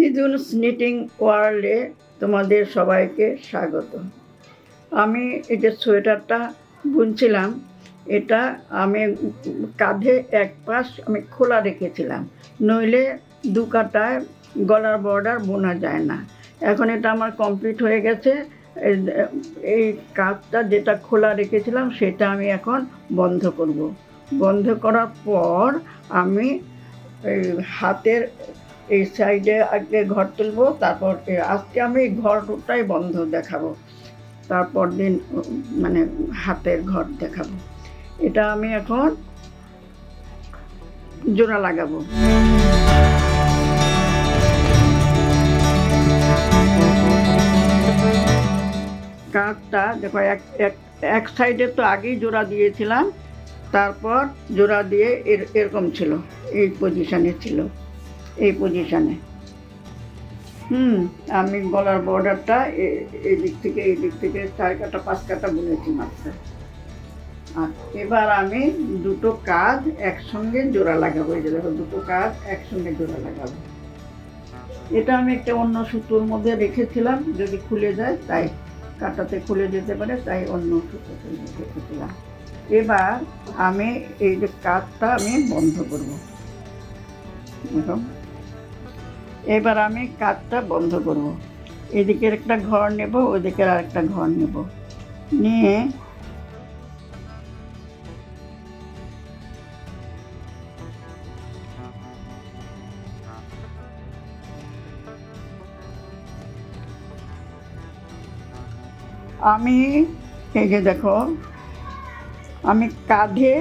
দিদুন স্নিটিং ওয়ার্ল্ডে তোমাদের সবাইকে স্বাগত। আমি যে সোয়েটারটা বুনছিলাম, এটা আমি কাঁধে এক পাশ আমি খোলা রেখেছিলাম, নইলে দু কাটায় গলার বর্ডার বোনা যায় না। এখন এটা আমার কমপ্লিট হয়ে গেছে। এই- কাজটা যেটা খোলা রেখেছিলাম, সেটা আমি এখন বন্ধ করব। বন্ধ করার পর আমি হাতের এই সাইডে আগে ঘর তুলবো, তারপর আজকে আমি ঘরটাই বন্ধ দেখাবো। তারপর দিন মানে হাতের ঘর দেখাবো। এটা আমি এখন জোড়া লাগাবো। কাঁচটা দেখো, এক এক সাইডে তো আগেই জোড়া দিয়েছিলাম, তারপর জোড়া দিয়ে এর, এরকম ছিল, এই পজিশনে ছিল। এই পজিশনে হুম, আমি গলার বর্ডারটা এই দিক থেকে এই দিক থেকে চার কাটা, পাঁচ কাটা বুনেছি মাত্র। আর এবার আমি দুটো কাজ একসঙ্গে জোড়া লাগাবো, এই দেখো, দুটো কাজ একসঙ্গে জোড়া লাগাবো। এটা আমি একটা অন্য সুতোর মধ্যে রেখেছিলাম, যদি খুলে যায়, তাই কাটাতে খুলে যেতে পারে, তাই অন্য সুতোতে রেখেছিলাম। এবার আমি এই যে কাজটা আমি বন্ধ করব। এবার আমি কাজটা বন্ধ করব। এদিকের একটা ঘর নেব, ওদিকের আরেকটা ঘর নেব। নিয়ে আমি, এই যে দেখো, আমি কাঁধে,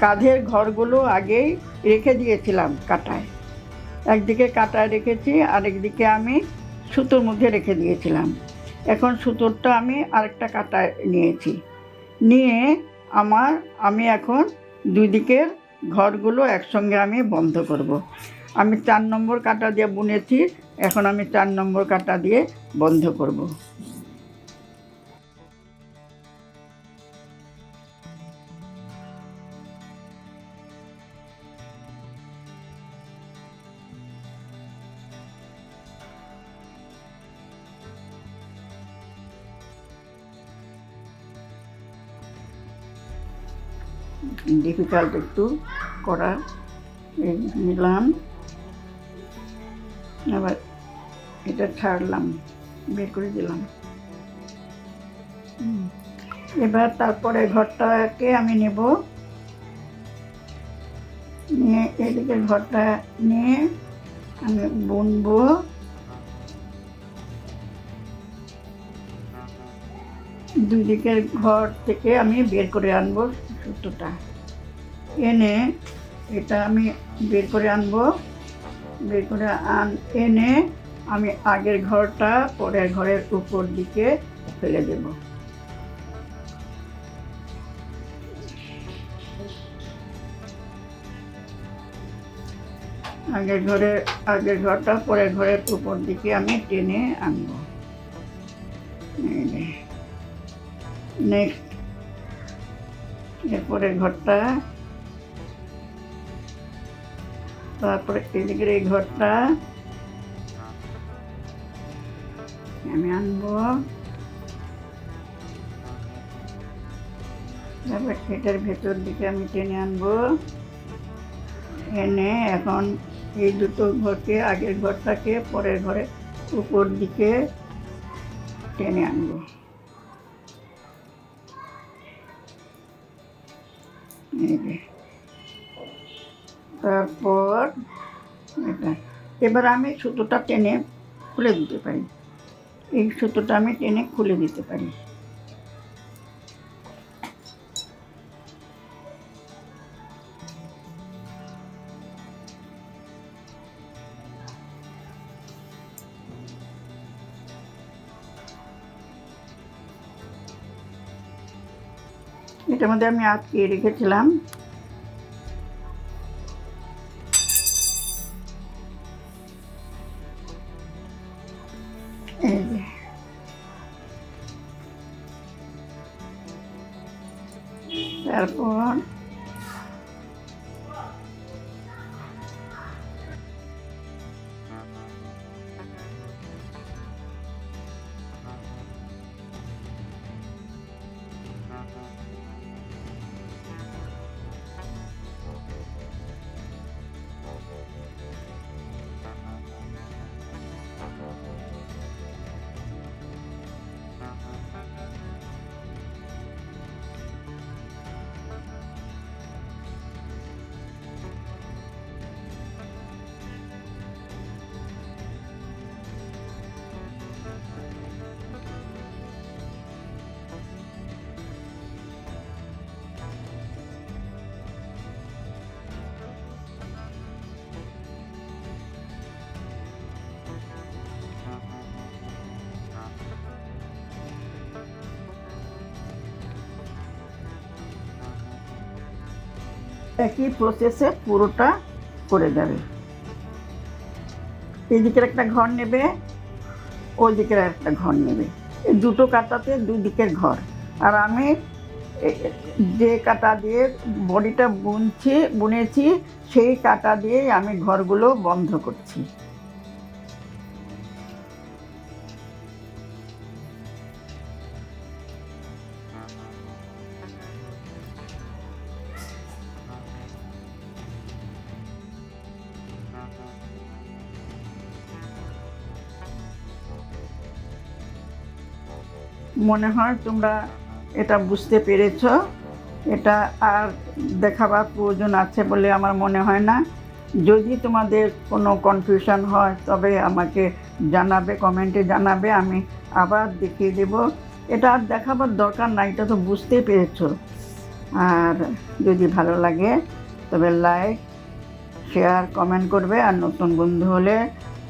কাঁধের ঘরগুলো আগেই রেখে দিয়েছিলাম কাটায়। একদিকে কাটায় রেখেছি, আরেকদিকে আমি সুতোর মধ্যে রেখে দিয়েছিলাম এখন সুতোরটা আমি আরেকটা কাটায় নিয়েছি নিয়ে আমার, আমি এখন দুই দিকের ঘরগুলো একসঙ্গে আমি বন্ধ করব। আমি চার নম্বর কাটা দিয়ে বুনেছি, এখন আমি চার নম্বর কাটা দিয়ে বন্ধ করব। ডিফিকাল্ট একটু করা নিলাম। আবার এটা ছাড়লাম বের করে দিলাম। এবার তারপরে ঘরটাকে আমি নেব। নিয়ে এদিকে ঘরটা নিয়ে আমি বুনবো। দুই দিকের ঘর থেকে আমি বের করে আনব। সুতোটা এনে এটা আমি বের করে আনব। বের করে আন, এনে আমি আগের ঘরটা পরের ঘরের উপর দিকে ফেলে দেব। আগের ঘরে, আগের ঘরটা পরের ঘরের উপর দিকে আমি টেনে আনব। নেক্সট এরপরে ঘরটা। তারপরে এদিকের এই ঘরটা। আমি আনব। তারপর এটার ভেতর দিকে আমি টেনে আনব। এনে এখন এই দুটো ঘরকে, আগের ঘরটাকে পরের ঘরে উপর দিকে টেনে আনব। তারপর এটা। এবার আমি সুতোটা টেনে খুলে দিতে পারি। এই সুতোটা আমি টেনে খুলে দিতে পারি। এটার মধ্যে আমি আটকে রেখেছিলাম। তারপর একই প্রসেসে পুরোটা করে যাবে এই দিকের একটা ঘর নেবে ওই দিকের একটা ঘর নেবে। এই দুটো কাটাতে দুই দিকের ঘর। আর আমি যে কাটা দিয়ে বডিটা বুনছি, বুনেছি, সেই কাটা দিয়ে আমি ঘরগুলো বন্ধ করছি। মনে হয় তোমরা এটা বুঝতে পেরেছ। এটা আর দেখাবার প্রয়োজন আছে বলে আমার মনে হয় না। যদি তোমাদের কোনো কনফিউশন হয়, তবে আমাকে জানাবে কমেন্টে জানাবে, আমি আবার দেখিয়ে দেব। এটা আর দেখাবার দরকার নাই এটা তো বুঝতেই পেরেছ। আর যদি ভালো লাগে, তবে লাইক শেয়ার কমেন্ট করবে, আর নতুন বন্ধু হলে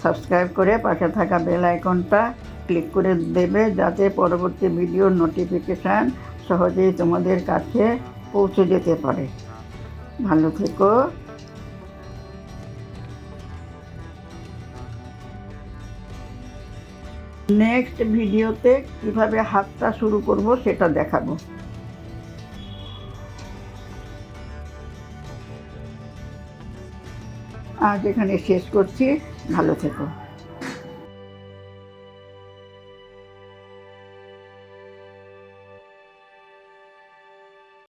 সাবস্ক্রাইব করে পাশে থাকা বেল আইকনটা ক্লিক করে দেবে, যাতে পরবর্তী ভিডিওর নোটিফিকেশান সহজেই তোমাদের কাছে পৌঁছে যেতে পারে। ভালো থেকো। নেক্সট ভিডিওতে কীভাবে হাতটা শুরু করব সেটা দেখাবো। আজ এখানে শেষ করছি। ভালো থেকো।